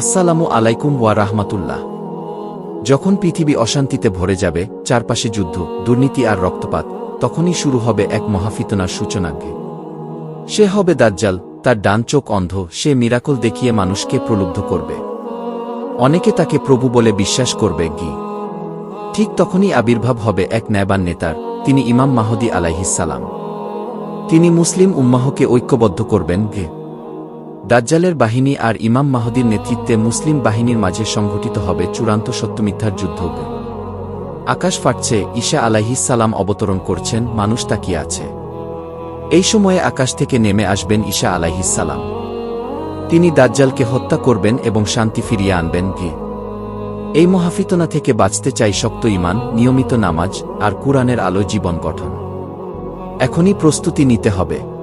আসসালামু আলাইকুম ওয়া রাহমাতুল্লাহ। যখন পৃথিবী অশান্তিতে ভরে যাবে, চারপাশে যুদ্ধ, দুর্নীতি আর রক্তপাত, তখনই শুরু হবে এক মহাফিতনার সূচনাজ্ঞে সে হবে দাজ্জাল, তার ডান চোখ অন্ধ, সে মিরাকল দেখিয়ে মানুষকে প্রলুব্ধ করবে। অনেকে তাকে প্রভু বলে বিশ্বাস করবে, গি। ঠিক তখনই আবির্ভাব হবে এক ন্যাবান নেতার, তিনি ইমাম মাহদি আলাইহিসালাম তিনি মুসলিম উম্মাহকে ঐক্যবদ্ধ করবেন, গে। দাজ্জালের বাহিনী আর ইমাম মাহদির নেতৃত্বে মুসলিম বাহিনীর মাঝে সংঘটিত হবে চূড়ান্ত সত্যমিথ্যার যুদ্ধ আকাশ ফাটছে, ঈশা আলাইহিসালাম অবতরণ করছেন, মানুষ তাকিয়ে আছে। এই সময়ে আকাশ থেকে নেমে আসবেন ঈশা আলাইহিসালাম তিনি দাজ্জালকে হত্যা করবেন এবং শান্তি ফিরিয়ে আনবেন গিয়ে। এই মহাফিতনা থেকে বাঁচতে চাই শক্ত ইমান নিয়মিত নামাজ, আর কুরআনের আলো জীবন গঠন। এখনই প্রস্তুতি নিতে হবে।